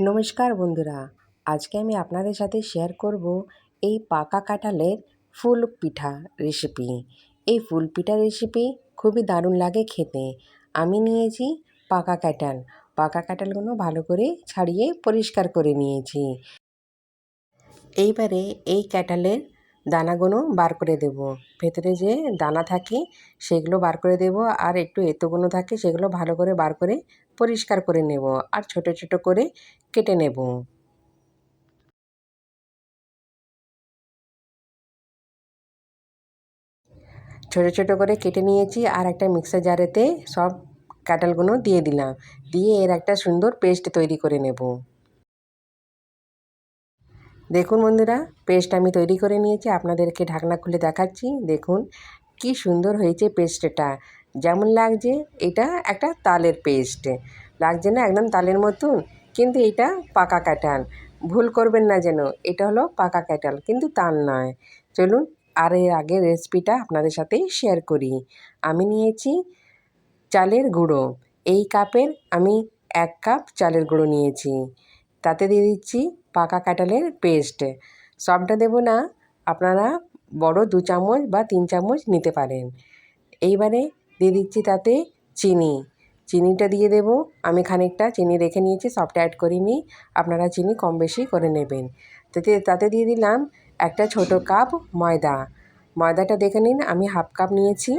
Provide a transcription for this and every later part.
নমস্কার বন্ধুরা, আজকে আমি আপনাদের সাথে শেয়ার করব এই পাকা কাঁঠালের ফুল পিঠা রেসিপি এই ফুল পিঠা রেসিপি খুবই দারুণ লাগে খেতে। আমি নিয়েছি পাকা কাঁঠাল। পাকা কাঁঠালগুলো ভালো করে ছাড়িয়ে পরিষ্কার করে নিয়েছি। এইবারে এই কাঁঠালের দানাগুলো বার করে দেব। ভেতরে যে দানা থাকে সেগুলো বার করে দেব আর একটু এঁতোগুলো থাকে সেগুলো ভালো করে বার করে পরিষ্কার করে নেব আর ছোট ছোট করে কেটে নেব। ছোট ছোট করে কেটে নিয়েছি আর একটা মিক্সার জারেতে সব কাঁঠালগুলো দিয়ে দিলাম। দিয়ে এর একটা সুন্দর পেস্ট তৈরি করে নেব। দেখুন বন্ধুরা, পেস্ট আমি তৈরি করে নিয়েছি। আপনাদেরকে ঢাকনা খুলে দেখাচ্ছি। দেখুন কি সুন্দর হয়েছে পেস্টটা। যেমন লাগছে, এটা একটা তালের পেস্ট লাগছে না একদম তালের মতন, কিন্তু এটা পাকা কাঁঠাল ভুল করবেন না যেন, এটা হলো পাকা কাঁঠাল কিন্তু তাল নয়। চলুন আর এর আগের রেসিপিটা আপনাদের সাথে শেয়ার করি। আমি নিয়েছি চালের গুঁড়ো। এই কাপের আমি এক কাপ চালের গুঁড়ো নিয়েছি। তাতে দিয়ে দিচ্ছি পাকা কাঁঠালের পেস্ট সবটা দেবো না, আপনারা বড় দু চামচ বা তিন চামচ নিতে পারেন। এইবারে দিয়ে দিচ্ছি তাতে চিনি। চিনিটা দিয়ে দেব। আমি খানিকটা চিনি রেখে নিয়েছি সবটা অ্যাড করিনি। আপনারা চিনি কম বেশি করে নেবেন। তাতে তাতে দিয়ে দিলাম একটা ছোট কাপ ময়দা। ময়দাটা দেখে নিন, আমি হাফ কাপ নিয়েছি।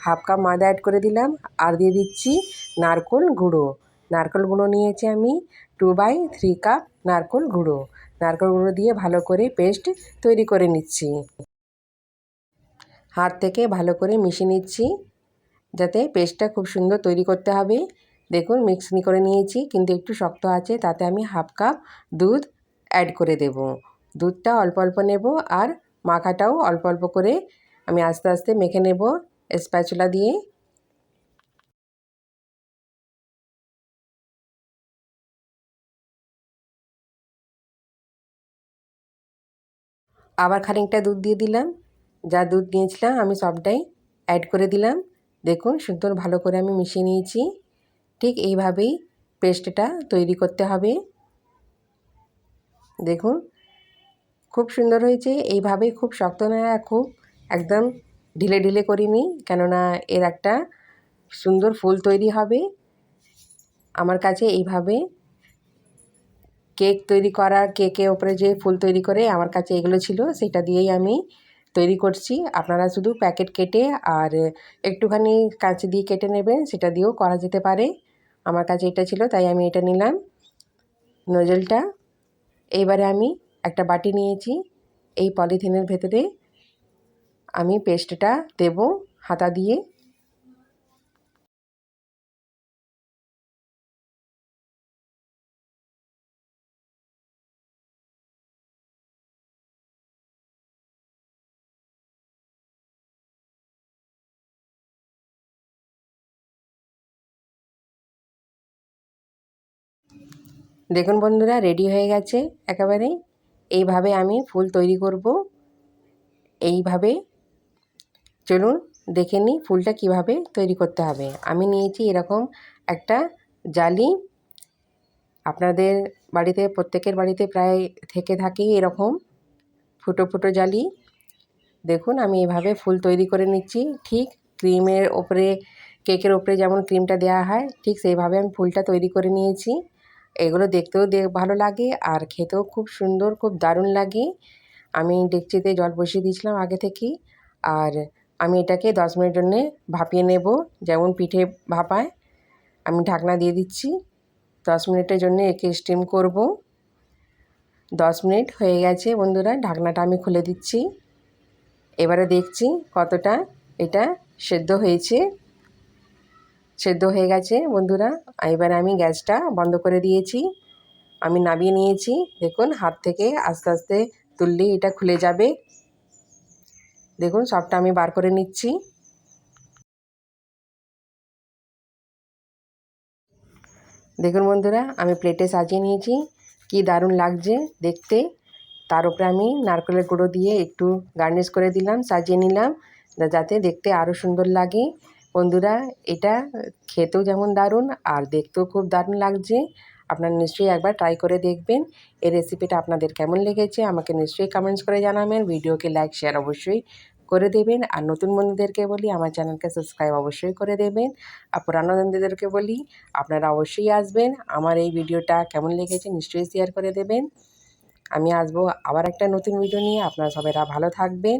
হাফ কাপ ময়দা অ্যাড করে দিলাম। আর দিয়ে দিচ্ছি নারকোল গুঁড়ো। নারকোল গুঁড়ো নিয়েছি আমি টু বাই থ্রি কাপ নারকোল গুঁড়ো। নারকোল গুঁড়ো দিয়ে ভালো করে পেস্ট তৈরি করে নিচ্ছি। হাত থেকে ভালো করে মিশিয়ে নিচ্ছি। যাতে পেস্টটা খুব সুন্দর তৈরি করতে হবে। দেখুন, মিক্সিং করে নিয়েছি, কিন্তু একটু শক্ত আছে, তাতে আমি হাফ কাপ দুধ অ্যাড করে দেব। দুধটা অল্প অল্প নেব আর মাখাটাও অল্প অল্প করে আমি আস্তে আস্তে মেখে নেব স্প্যাচুলা দিয়ে। আবার খানিকটা দুধ দিয়ে দিলাম। যা দুধ নিয়েছিলাম, আমি সবটাই অ্যাড করে দিলাম। দেখুন সুন্দর ভালো করে আমি মিশিয়ে নিয়েছি। ঠিক এইভাবেই পেস্টটা তৈরি করতে হবে। দেখুন, খুব সুন্দর হয়েছে। এইভাবেই খুব শক্ত না, খুব একদম ঢিলে ঢিলে করিনি, কেননা এর একটা সুন্দর ফুল তৈরি হবে। আমার কাছে এইভাবে কেক তৈরি করা, কেকের ওপরে যে ফুল তৈরি করে, আমার কাছে এগুলো ছিল, সেটা দিয়েই আমি তৈরি করছি। আপনারা শুধু প্যাকেট কেটে আর একটুখানি কাঁচি দিয়ে কেটে নেবেন, সেটা দিয়েও করা যেতে পারে। আমার কাছে এটা ছিল, তাই আমি এটা নিলাম। নজলটা এইবারে আমি একটা বাটি নিয়েছি। এই পলিথিনের ভেতরে আমি পেস্টটা দেব হাতা দিয়ে। দেখুন বন্ধুরা রেডি হয়ে গেছে একেবারে এইভাবে আমি ফুল তৈরি করব। এইভাবে চলুন দেখে নিই ফুলটা কীভাবে তৈরি করতে হবে। আমি নিয়েছি এরকম একটা জালি। আপনাদের বাড়িতে, প্রত্যেকের বাড়িতে প্রায় থেকে থাকেই এরকম ফুটো ফুটো জালি। দেখুন, আমি এভাবে ফুল তৈরি করে নিচ্ছি। ঠিক ক্রিমের ওপরে, কেকের ওপরে যেমন ক্রিমটা দেওয়া হয়, ঠিক সেইভাবে আমি ফুলটা তৈরি করে নিয়েছি। এগুলো দেখতেও ভালো লাগে আর খেতেও খুব সুন্দর, খুব দারুণ লাগে। আমি ডেকচিতে জল বসিয়ে দিয়েছিলাম আগে থেকেই আর আমি এটাকে দশ মিনিট জন্যে ভাপিয়ে নেব, যেমন পিঠে ভাপায়। আমি ঢাকনা দিয়ে দিচ্ছি। দশ মিনিটের জন্য একে স্টিম করব। দশ মিনিট হয়ে গেছে বন্ধুরা, ঢাকনাটা আমি খুলে দিচ্ছি। এবারে দেখছি কতটা এটা সেদ্ধ হয়েছে। সেদ্ধ হয়ে গেছে, বন্ধুরা। এবার আমি গ্যাসটা বন্ধ করে দিয়েছি। আমি নামিয়ে নিয়েছি। দেখুন, হাত থেকে আস্তে আস্তে তুললে এটা খুলে যাবে। দেখুন, সবটা আমি বার করে নিচ্ছি। দেখুন, বন্ধুরা, আমি প্লেটে সাজিয়ে নিয়েছি। কি দারুণ লাগছে দেখতে। তার উপরে আমি নারকেলের গুঁড়ো দিয়ে একটু গার্নিশ করে দিলাম, সাজিয়ে নিলাম, যাতে দেখতে আরও সুন্দর লাগে। বন্ধুরা, এটা খেতেও যেমন দারুণ আর দেখতেও খুব দারুণ লাগছে। আপনারা নিশ্চয়ই একবার ট্রাই করে দেখবেন। এই রেসিপিটা আপনাদের কেমন লেগেছে, আমাকে নিশ্চয়ই কমেন্টস করে জানাবেন। ভিডিওকে লাইক শেয়ার অবশ্যই করে দেবেন। আর নতুন বন্ধুদেরকে বলি, আমার চ্যানেলকে সাবস্ক্রাইব অবশ্যই করে দেবেন। আর পুরানো বন্ধুদেরকে বলি, আপনারা অবশ্যই আসবেন। আমার এই ভিডিওটা কেমন লেগেছে নিশ্চয়ই শেয়ার করে দেবেন। আমি আসব আবার একটা নতুন ভিডিও নিয়ে। আপনারা সবাইরা ভালো থাকবেন।